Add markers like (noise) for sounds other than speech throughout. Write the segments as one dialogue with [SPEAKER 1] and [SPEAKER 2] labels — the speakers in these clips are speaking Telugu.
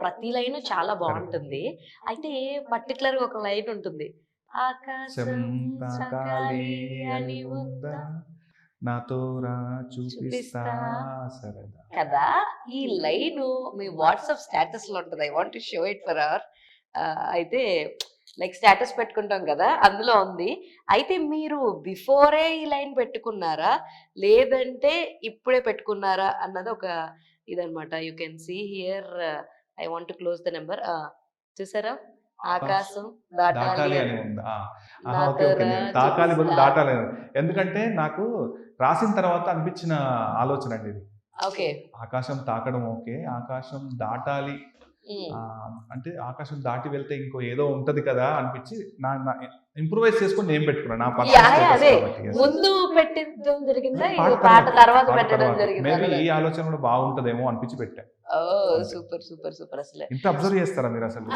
[SPEAKER 1] ప్రతి లైన్ చాలా బాగుంటుంది. అయితే పర్టికులర్ ఒక లైన్ ఉంటుంది. ఆకాశం అని ఉందా?
[SPEAKER 2] నాతో రా చూపిస్తా
[SPEAKER 1] చూపిస్తా.
[SPEAKER 2] సరదా.
[SPEAKER 1] కదా? ఈ లైన్ మీ వాట్సాప్ స్టేటస్లో ఉంటుంది I want show it for our అయితే లైక్ స్టేటస్ పెట్టుకుంటాం కదా? అందులో ఉంది. అయితే మీరు బిఫోరే ఈ లైన్ పెట్టుకున్నారా? లేదంటే ఇప్పుడే పెట్టుకున్నారా? అన్నది ఒక ఇదనమాట you can see here I want close the number చూసారా? ఆకాశం
[SPEAKER 2] దాటాలి
[SPEAKER 1] దాటాలి
[SPEAKER 2] అని. తాకాలి బదులు. దాటాలి. ఎందుకంటే నాకు రాసిన తర్వాత అనిపించిన ఆలోచన అండి ఇది.
[SPEAKER 1] ఓకే.
[SPEAKER 2] ఆకాశం తాకడం ఓకే. ఆకాశం దాటాలి. అంటే ఆకాశం దాటి వెళ్తే ఇంకో ఏదో ఉంటది కదా అనిపించి నా ఇంప్రూవైజ్ చేసుకొని నేను పెట్టుకున్నాను నా
[SPEAKER 1] ముందు పెట్టడం జరిగిందా?
[SPEAKER 2] పాట
[SPEAKER 1] తర్వాత
[SPEAKER 2] పాట
[SPEAKER 1] పెట్టడం. జరిగిందా?
[SPEAKER 2] ఈ ఆలోచన కూడా బాగుంటదేమో అనిపించి పెట్టా.
[SPEAKER 1] సూపర్ సూపర్ సూపర్ అసలు.
[SPEAKER 2] ఇంత అబ్జర్వ్ చేస్తారా మీరు అసలు?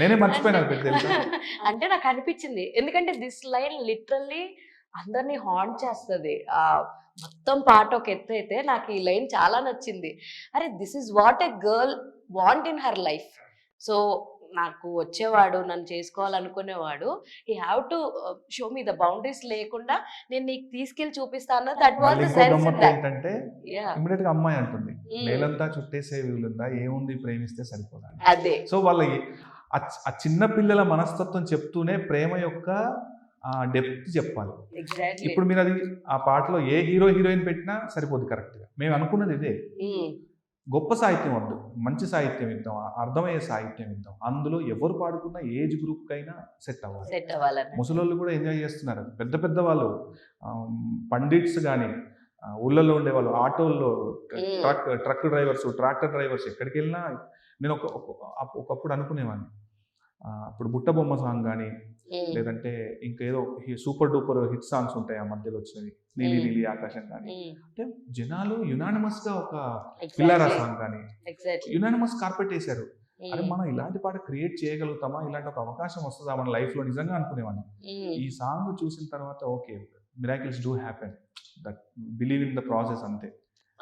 [SPEAKER 2] నేనే మర్చిపోయినా (laughs)
[SPEAKER 1] అంటే నాకు అనిపించింది. ఎందుకంటే దిస్ లైన్ లిటరల్లీ అందరినీ హాంట్ చేస్తుంది. ఆ మొత్తం పాట ఒక ఎత్తు అయితే నాకు ఈ లైన్ చాలా నచ్చింది. అరే this is what a girl want in her life so నాకు వచ్చేవాడు నన్ను చేసుకోవాలనుకునేవాడు ఈ have to show me the boundaries లేకుండా నేను నీకు తీసుకెళ్ళి చూపిస్తాను. దట్
[SPEAKER 2] గమ్మత్తు ఏంటంటే ఇమీడియట్గా అమ్మాయి అంటుంది నేలంతా చుట్టేసే వీలుందా? ఏముంది? ప్రేమిస్తే సరిపోదా?
[SPEAKER 1] అదే.
[SPEAKER 2] సో వాళ్ళ ఆ చిన్న పిల్లల మనస్తత్వం చెప్తూనే ప్రేమ యొక్క డెప్త్ చెప్పాలి. ఇప్పుడు మీరు అది ఆ పాటలో ఏ హీరో హీరోయిన్ పెట్టినా సరిపోదు కరెక్ట్గా. మేము అనుకున్నది ఇదే. గొప్ప సాహిత్యం వద్దు మంచి సాహిత్యం ఇద్దాం అర్థమయ్యే సాహిత్యం ఇద్దాం. అందులో ఎవరు పాడుకున్న ఏజ్ గ్రూప్ కైనా సెట్ అవ్వాలి.
[SPEAKER 1] సెట్ అవ్వాలని
[SPEAKER 2] ముసలోళ్ళు కూడా ఎంజాయ్ చేస్తున్నారు. పెద్ద పెద్ద వాళ్ళు పండిట్స్ కానీ ఊళ్ళల్లో ఉండే వాళ్ళు ఆటోల్లో. Truck truck drivers tractor drivers ఎక్కడికి వెళ్ళినా నేను ఒక ఒకప్పుడు అనుకునేవాడిని ఇప్పుడు బుట్ట బొమ్మ సాంగ్ కానీ లేదంటే ఇంకేదో సూపర్ డూపర్ హిట్ సాంగ్స్ ఉంటాయి ఆ మధ్యలో వచ్చినవి. నీలి. నీలి ఆకాశం కానీ అంటే జనాలు యునానిమస్గా ఒక పిల్లారా సాంగ్ కానీ. యునానిమస్ కార్పెట్ వేశారు. అరే మనం ఇలాంటి పాట క్రియేట్ చేయగలుగుతామా? ఇలాంటి ఒక అవకాశం వస్తుందా మన లైఫ్లో నిజంగా అనుకునేవాడిని. ఈ సాంగ్ చూసిన తర్వాత okay miracles do happen that believe in the process అంతే.